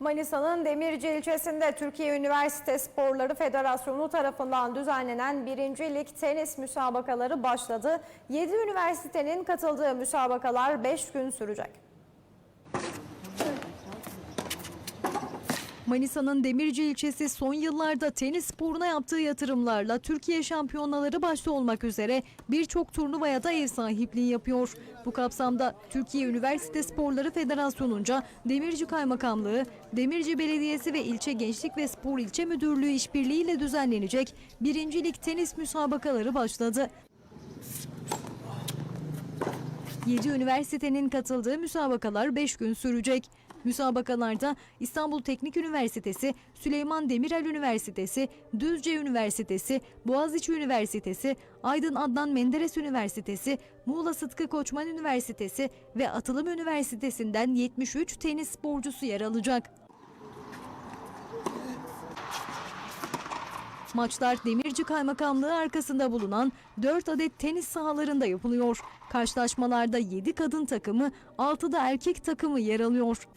Manisa'nın Demirci ilçesinde Türkiye Üniversite Sporları Federasyonu tarafından düzenlenen 1. Lig tenis müsabakaları başladı. 7 üniversitenin katıldığı müsabakalar 5 gün sürecek. Manisa'nın Demirci ilçesi son yıllarda tenis sporuna yaptığı yatırımlarla Türkiye şampiyonaları başta olmak üzere birçok turnuvaya da ev sahipliği yapıyor. Bu kapsamda Türkiye Üniversite Sporları Federasyonu'nca Demirci Kaymakamlığı, Demirci Belediyesi ve İlçe Gençlik ve Spor İlçe Müdürlüğü işbirliğiyle düzenlenecek 1. Lig tenis müsabakaları başladı. 7 üniversitenin katıldığı müsabakalar 5 gün sürecek. Müsabakalarda İstanbul Teknik Üniversitesi, Süleyman Demirel Üniversitesi, Düzce Üniversitesi, Boğaziçi Üniversitesi, Aydın Adnan Menderes Üniversitesi, Muğla Sıtkı Koçman Üniversitesi ve Atılım Üniversitesi'nden 73 tenis sporcusu yer alacak. Maçlar Demirci Kaymakamlığı arkasında bulunan 4 adet tenis sahalarında yapılıyor. Karşılaşmalarda 7 kadın takımı, 6 da erkek takımı yer alıyor.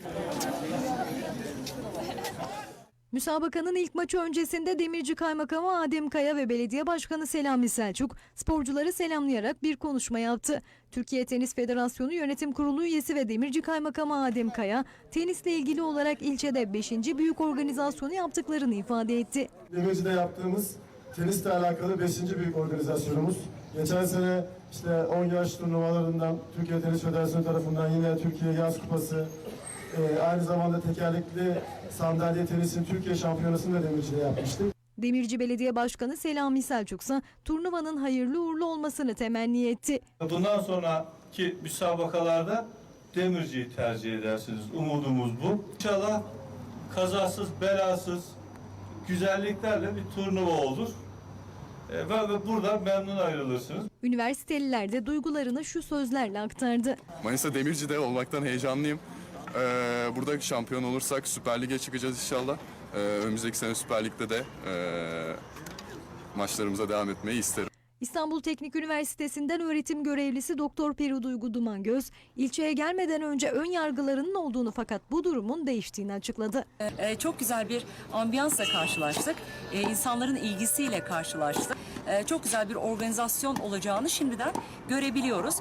Müsabakanın ilk maçı öncesinde Demirci Kaymakamı Adem Kaya ve Belediye Başkanı Selami Selçuk sporcuları selamlayarak bir konuşma yaptı. Türkiye Tenis Federasyonu Yönetim Kurulu üyesi ve Demirci Kaymakamı Adem Kaya tenisle ilgili olarak ilçede 5. büyük organizasyonu yaptıklarını ifade etti. Demirci'de yaptığımız tenisle alakalı 5. büyük organizasyonumuz. Geçen sene işte 10 yaş turnuvalarından Türkiye Tenis Federasyonu tarafından yine Türkiye Yaz Kupası, e, aynı zamanda tekerlekli sandalye tenisin Türkiye Şampiyonası'nı da Demirci'de yapmıştık. Demirci Belediye Başkanı Selami Selçuk ise turnuvanın hayırlı uğurlu olmasını temenni etti. Bundan sonraki müsabakalarda Demirci'yi tercih edersiniz. Umudumuz bu. İnşallah kazasız, belasız, güzelliklerle bir turnuva olur. E, ve, ve buradan memnun ayrılırsınız. Üniversiteliler de duygularını şu sözlerle aktardı. Manisa Demirci'de olmaktan heyecanlıyım. Ee, burada şampiyon olursak Süper Lig'e çıkacağız inşallah. Ee, önümüzdeki sene Süper Lig'de de ee, maçlarımıza devam etmeyi isterim. İstanbul Teknik Üniversitesi'nden öğretim görevlisi Doktor Peri Duygu Dumangöz, ilçeye gelmeden önce ön yargılarının olduğunu fakat bu durumun değiştiğini açıkladı. Ee, çok güzel bir ambiyansla karşılaştık. Ee, insanların ilgisiyle karşılaştık. Ee, çok güzel bir organizasyon olacağını şimdiden görebiliyoruz.